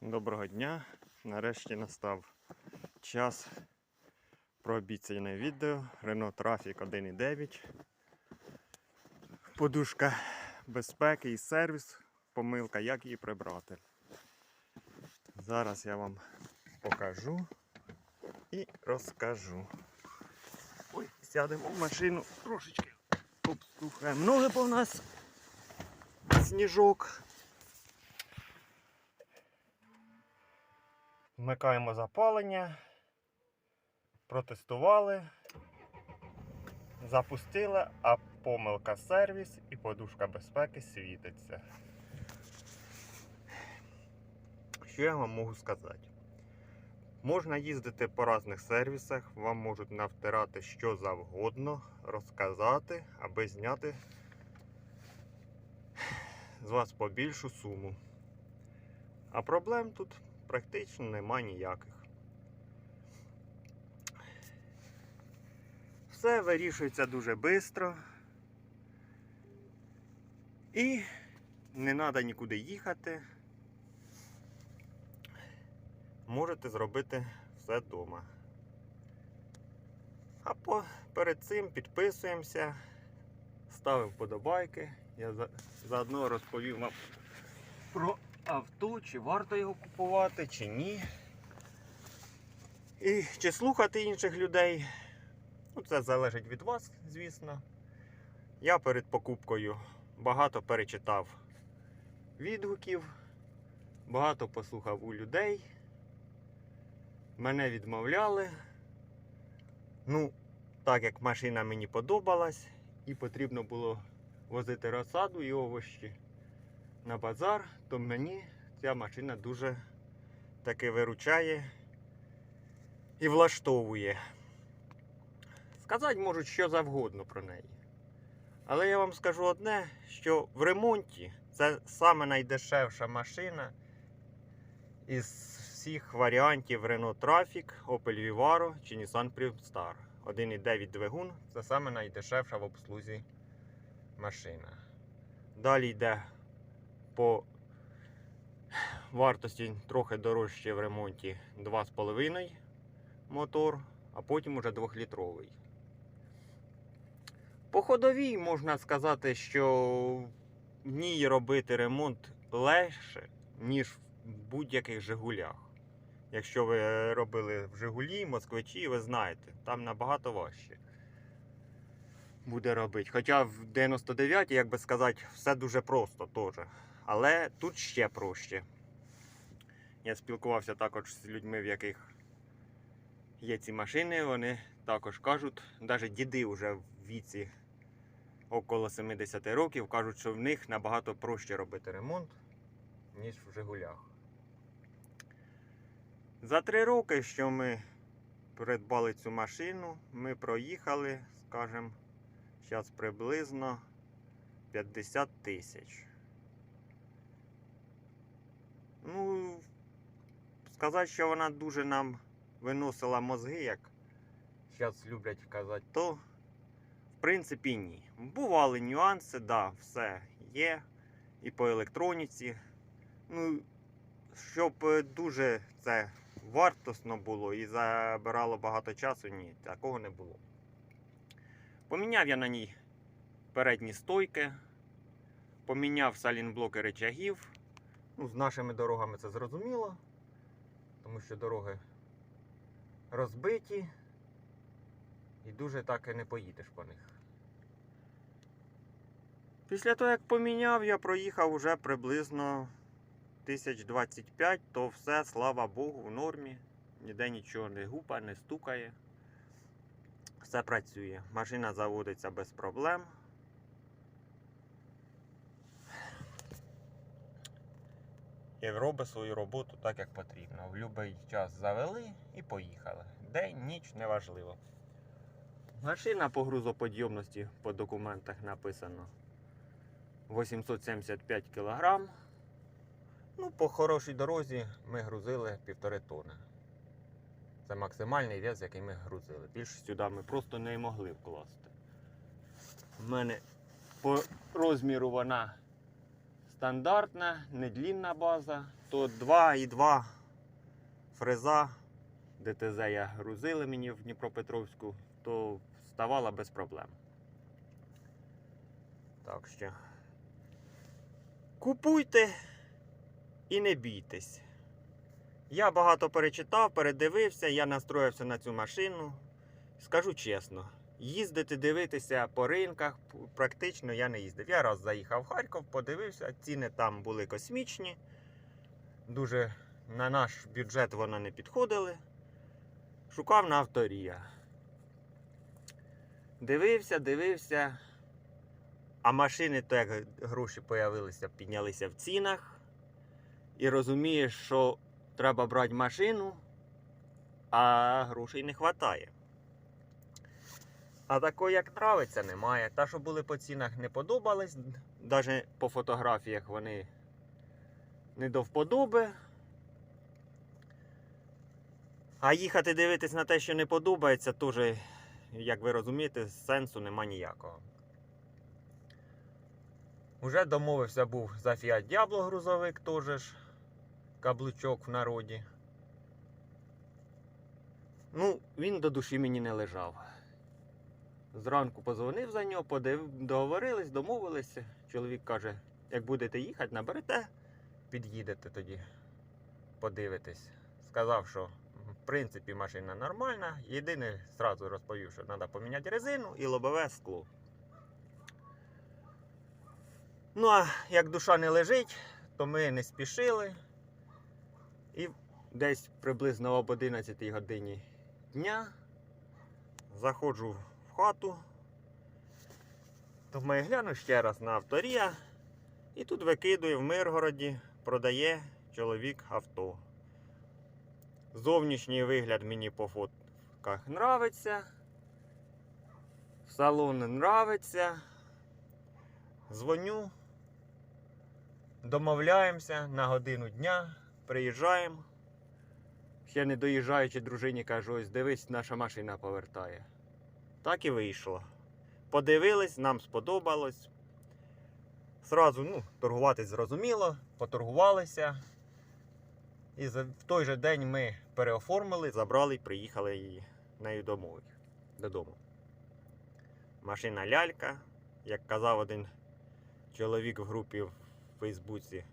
Доброго дня. Нарешті настав час про обіцяне відео. Renault Traffic 1.9. Подушка безпеки і сервіс. Помилка, як її прибрати. Зараз я вам покажу і розкажу. Ой, сядемо в машину трошечки. Обслухаємо ноги, в нас сніжок. Вмикаємо запалення, протестували, запустили, а помилка сервіс і подушка безпеки світиться. Що я вам можу сказати? Можна їздити по різних сервісах, вам можуть навтирати що завгодно, розказати, аби зняти з вас побільшу суму. А проблем тут практично нема ніяких. Все вирішується дуже швидко. І не треба нікуди їхати. Можете зробити все вдома. А по, перед цим підписуємося, ставимо вподобайки. Я за, заодно розповім вам про авто, чи варто його купувати, чи ні. І чи слухати інших людей. Ну, це залежить від вас, звісно. Я перед покупкою багато перечитав відгуків, багато послухав у людей. Мене відмовляли. Ну, так як машина мені подобалась, і потрібно було возити розсаду і овощі на базар, то мені ця машина дуже таки виручає і влаштовує. Сказати можуть що завгодно про неї. Але я вам скажу одне, що в ремонті це саме найдешевша машина із всіх варіантів Renault Traffic, Opel Vivaro чи Nissan Primstar. 1,9 двигун це саме найдешевша в обслузі машина. Далі йде по вартості трохи дорожче в ремонті 2,5 мотор, а потім уже 2-літровий. По ходовій можна сказати, що в ній робити ремонт легше, ніж в будь-яких Жигулях. Якщо ви робили в Жигулі, Москвичі, ви знаєте, там набагато важче буде робити. Хоча в 99, як би сказати, все дуже просто теж. Але тут ще проще. Я спілкувався також з людьми, в яких є ці машини. Вони також кажуть, навіть діди вже в віці около 70 років кажуть, що в них набагато проще робити ремонт, ніж в Жигулях. За три роки, що ми придбали цю машину, ми проїхали, скажімо, зараз приблизно 50 тисяч. Ну, сказати, що вона дуже нам виносила мозги, як зараз люблять казати, то в принципі ні. Бували нюанси, да, все є. І по електроніці. Ну, щоб е, дуже це вартосно було і забирало багато часу, ні, такого не було. Поміняв я на ній передні стойки, поміняв салінблоки речагів. Ну, з нашими дорогами це зрозуміло, тому що дороги розбиті і дуже так і не поїдеш по них. Після того, як поміняв, я проїхав уже приблизно 1025, то все, слава Богу, в нормі. Ніде нічого не гупа, не стукає. Все працює. Машина заводиться без проблем. І робить свою роботу так, як потрібно. В будь-який час завели і поїхали. День, ніч неважливо. Машина по грузоподйомності по документах написано 875 кг. Ну, по хорошій дорозі ми грузили півтори тони. Це максимальний вес, який ми грузили. Більше сюди ми просто не могли вкласти. У мене по розміру вона стандартна, недлінна база, то 2,2 фреза ДТЗ я грузили мені в Дніпропетровську, то ставала без проблем. Так що купуйте і не бійтесь. Я багато перечитав, передивився, я настроївся на цю машину. Скажу чесно, їздити, дивитися по ринках практично я не їздив. Я раз заїхав в Харків, подивився, ціни там були космічні. Дуже на наш бюджет вони не підходили. Шукав на авторія. Дивився, дивився. А машини, то як гроші появилися, піднялися в цінах. І розумієш, що треба брати машину, а грошей не вистачає. А такої, як нравиться, немає. Та, що були по цінах, не подобались. Навіть по фотографіях вони не до вподоби. А їхати дивитись на те, що не подобається, теж, як ви розумієте, сенсу нема ніякого. Уже домовився був за Fiat Diablo грузовик теж ж. Каблучок в народі. Ну, він до душі мені не лежав. Зранку позвонив за нього, подив... договорились, домовилися. Чоловік каже, як будете їхати, наберете, під'їдете тоді, подивитесь. Сказав, що в принципі машина нормальна. Єдине, зразу розповів, що треба поміняти резину і лобове скло. Ну, а як душа не лежить, то ми не спішили. І десь приблизно об 11 годині дня заходжу хату. Думаю, гляну ще раз на авторія. І тут викидує в Миргороді, продає чоловік авто. Зовнішній вигляд мені по фотках нравиться. Салон нравиться. Дзвоню. Домовляємося на годину дня, приїжджаємо. Ще не доїжджаючи дружині, кажу, ось дивись, наша машина повертає. Так і вийшло. Подивились, нам сподобалось. Зразу, ну, торгуватись зрозуміло, поторгувалися. І в той же день ми переоформили, забрали і приїхали її нею домой, додому. Машина лялька, як казав один чоловік в групі в Фейсбуці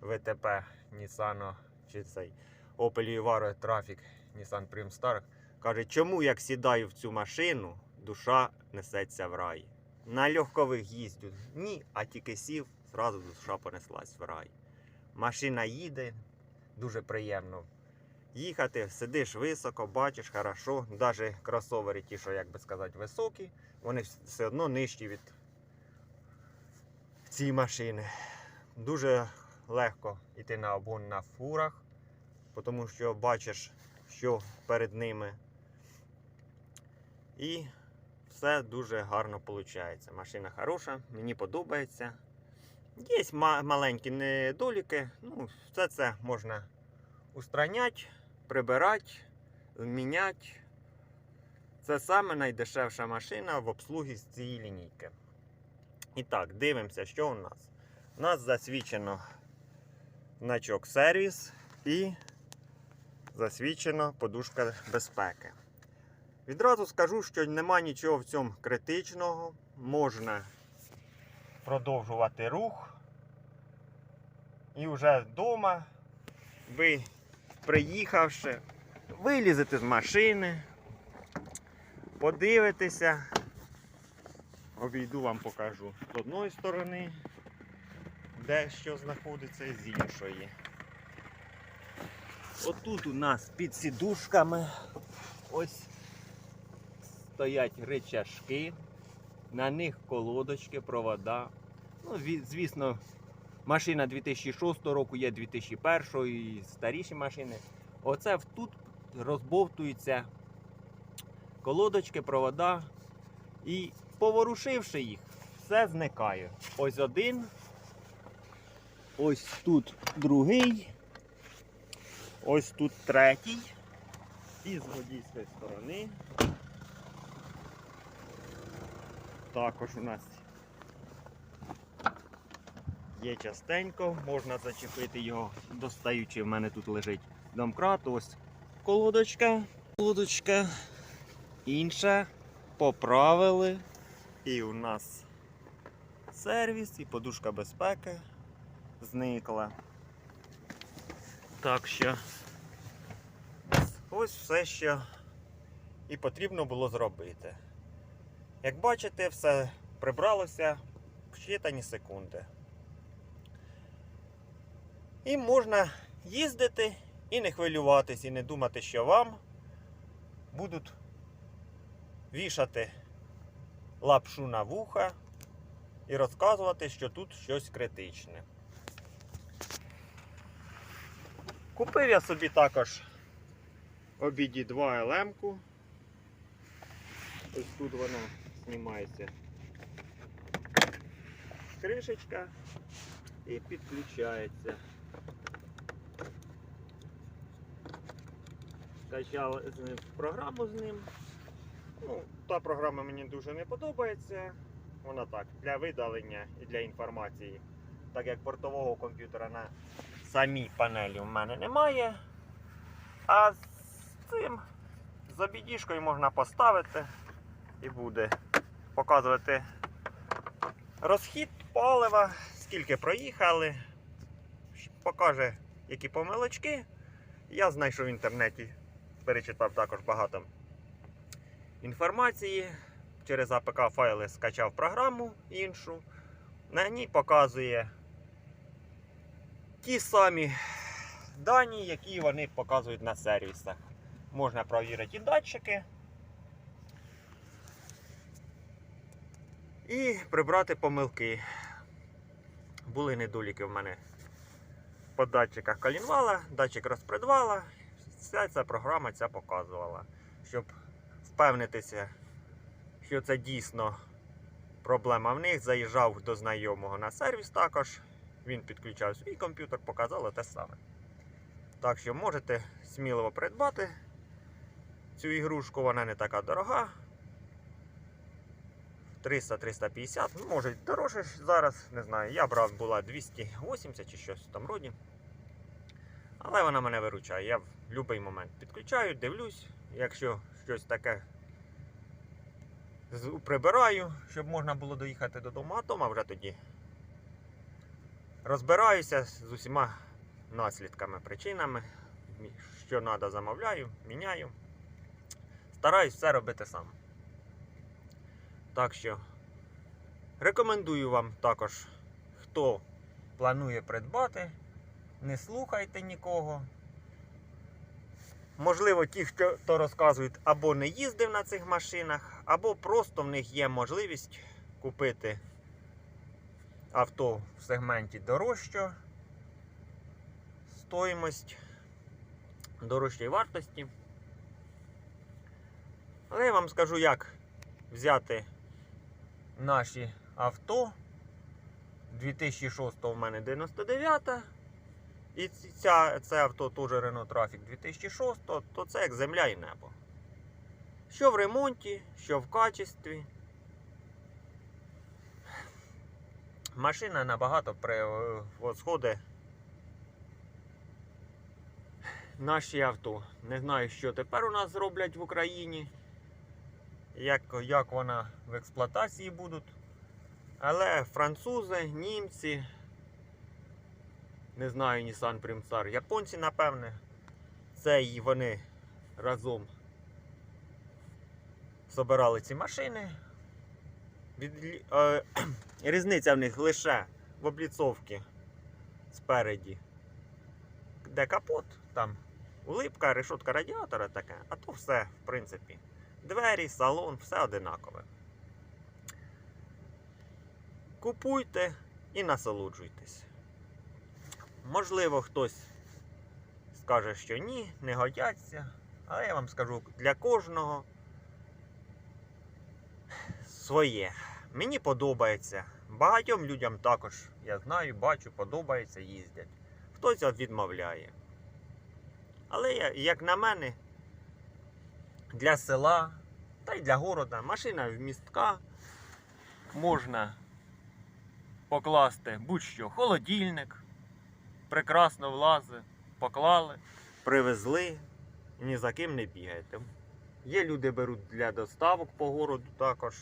ВТП Nissan чи цей Opel Vivaro Traffic Nissan Primstar. Каже, чому як сідаю в цю машину, душа несеться в рай. На легкових їздю ні, а тільки сів, зразу душа понеслась в рай. Машина їде, дуже приємно. Їхати, сидиш високо, бачиш хорошо. Навіть кросовери, ті, що, як би сказати, високі, вони все одно нижчі від цієї машини. Дуже легко йти на обгон на фурах, тому що бачиш, що перед ними. І все дуже гарно виходить. Машина хороша, мені подобається. Є маленькі недоліки, ну, все це можна устраняти, прибирати, міняти. Це саме найдешевша машина в обслугі з цієї лінійки. І так, дивимося, що у нас. У нас засвідчено значок сервіс і засвідчено подушка безпеки. Відразу скажу, що нема нічого в цьому критичного. Можна продовжувати рух. І вже вдома ви, приїхавши, вилізете з машини, подивитеся. Обійду вам покажу з одної сторони, де що знаходиться, з іншої. Отут у нас під сідушками ось стоять речашки, на них колодочки, провода. Ну, звісно, машина 2006 року, є 2001 і старіші машини. Оце тут розбовтуються колодочки, провода. І поворушивши їх, все зникає. Ось один. Ось тут другий. Ось тут третій. І з водійської сторони. Також у нас є частенько, можна зачепити його, достаючи. В мене тут лежить домкрат, ось колодочка, колодочка. Інша. Поправили. І у нас сервіс і подушка безпеки зникла. Так що ось все, що і потрібно було зробити. Як бачите, все прибралося в щитані секунди. І можна їздити і не хвилюватись, і не думати, що вам будуть вішати лапшу на вуха і розказувати, що тут щось критичне. Купив я собі також обіді 2 ЛМ-ку. Ось тут вона знімається. Кришечка і підключається. Скачав програму з ним. Ну, та програма мені дуже не подобається. Вона так, для видалення і для інформації. Так як портового комп'ютера на самій панелі в мене немає. А з цим з обідішкою можна поставити і буде показувати розхід палива, скільки проїхали, покаже, які помилочки. Я знайшов в інтернеті, перечитав також багато інформації. Через АПК файли скачав програму іншу. На ній показує ті самі дані, які вони показують на сервісах. Можна провірити і датчики. І прибрати помилки. Були недоліки в мене по датчиках колінвала, датчик розпредвала. Вся ця програма ця показувала, щоб впевнитися, що це дійсно проблема в них. Заїжджав до знайомого на сервіс також. Він підключав свій комп'ютер, показало те саме. Так що можете сміливо придбати цю ігрушку, вона не така дорога. 300-350, ну, може дорожче зараз, не знаю. Я брав була 280 чи щось в тому роді. Але вона мене виручає. Я в будь-який момент підключаю, дивлюсь, якщо щось таке прибираю, щоб можна було доїхати додому, а дома вже тоді розбираюся з усіма наслідками, причинами, що треба, замовляю, міняю. Стараюсь все робити сам. Так що рекомендую вам також, хто планує придбати, не слухайте нікого. Можливо, ті, що то розказують, або не їздив на цих машинах, або просто в них є можливість купити авто в сегменті дорожчо, стоїмость дорожчої вартості. Але я вам скажу, як взяти наші авто. 2006 у мене 99 і ця, це авто теж Renault Traffic 2006, то це як земля і небо. Що в ремонті, що в качестві. Машина набагато превосходить наші авто. Не знаю, що тепер у нас зроблять в Україні, як, як вона в експлуатації будуть. Але французи, німці, не знаю, Nissan Primsar, японці, напевне, це і вони разом собирали ці машини. Від, е, різниця в них лише в обліцовці спереді, де капот, там улипка, решетка радіатора таке, а то все, в принципі, двері, салон, все одинакове. Купуйте і насолоджуйтесь. Можливо, хтось скаже, що ні, не годяться, але я вам скажу для кожного своє. Мені подобається. Багатьом людям також, я знаю, бачу, подобається, їздять. Хтось відмовляє. Але як на мене, для села та й для города. Машина вмістка можна покласти будь-що, холодильник, прекрасно влазить, поклали, привезли. Ні за ким не бігаєте. Є люди беруть для доставок по городу також.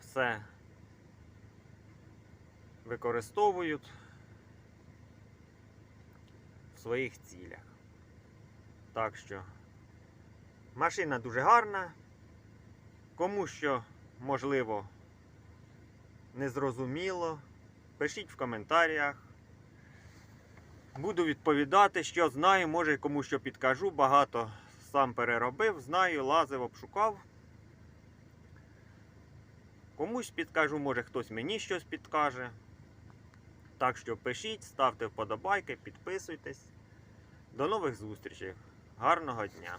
Все використовують в своїх цілях. Так що машина дуже гарна. Кому що можливо незрозуміло, пишіть в коментарях. Буду відповідати, що знаю, може кому що підкажу. Багато сам переробив, знаю, лазив, обшукав. Комусь підкажу, може хтось мені щось підкаже. Так що пишіть, ставте вподобайки, підписуйтесь. До нових зустрічей. Гарного дня!